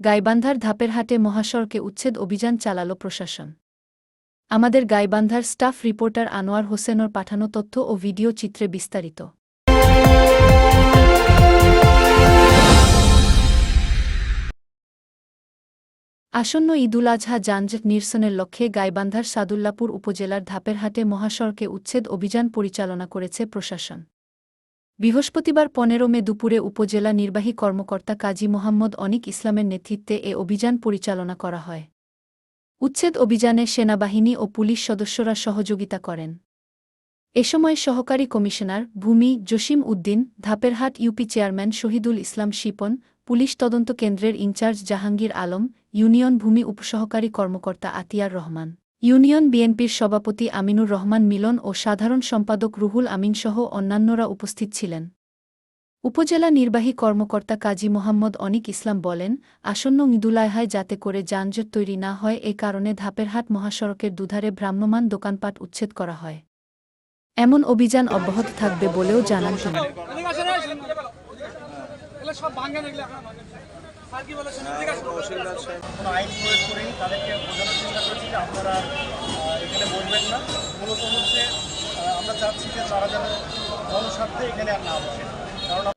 গাইবান্ধার ধাপের হাটে মহাসড়কে উচ্ছেদ অভিযান চালাল প্রশাসন। আমাদের গাইবান্ধার স্টাফ রিপোর্টার আনোয়ার হোসেনর পাঠানো তথ্য ও ভিডিও চিত্রে বিস্তারিত। আসন্ন ঈদুল আজহা যানজট নিরসনের লক্ষ্যে গাইবান্ধার সাদুল্লাপুর উপজেলার ধাপেরহাটে মহাসড়কে উচ্ছেদ অভিযান পরিচালনা করেছে প্রশাসন। বৃহস্পতিবার পনেরো মে দুপুরে উপজেলা নির্বাহী কর্মকর্তা কাজী মোহাম্মদ অনিক ইসলামের নেতৃত্বে এ অভিযান পরিচালনা করা হয়। উচ্ছেদ অভিযানে সেনাবাহিনী ও পুলিশ সদস্যরা সহযোগিতা করেন। এ সময় সহকারী কমিশনার ভূমি Jasim Uddin, Dhaperhat UP chairman Shahidul Islam Shipon, police তদন্ত কেন্দ্রের ইনচার্জ জাহাঙ্গীর আলম, ইউনিয়ন ভূমি উপসহকারী কর্মকর্তা আতিয়ার রহমান। ইউনিয়ন বিএনপির সভাপতি আমিনুর রহমান মিলন ও সাধারণ সম্পাদক রুহুল আমিনসহ অন্যান্যরা উপস্থিত ছিলেন। উপজেলা নির্বাহী কর্মকর্তা কাজী মোহাম্মদ অনিক ইসলাম বলেন আসন্ন ঈদুলায়হায় যাতে করে যানজট তৈরি না হয় এ কারণে ধাপেরহাট মহাসড়কের দুধারে ভ্রাম্যমাণ দোকানপাট উচ্ছেদ করা হয়। এমন অভিযান অব্যাহত থাকবে বলেও জানান তিনি। করেই তাদেরকে যে আপনারা এখানে বলবেন না। মূলত হচ্ছে আমরা চাচ্ছি যে তারা যেন জনস্বার্থে এখানে আর না বসে। কারণ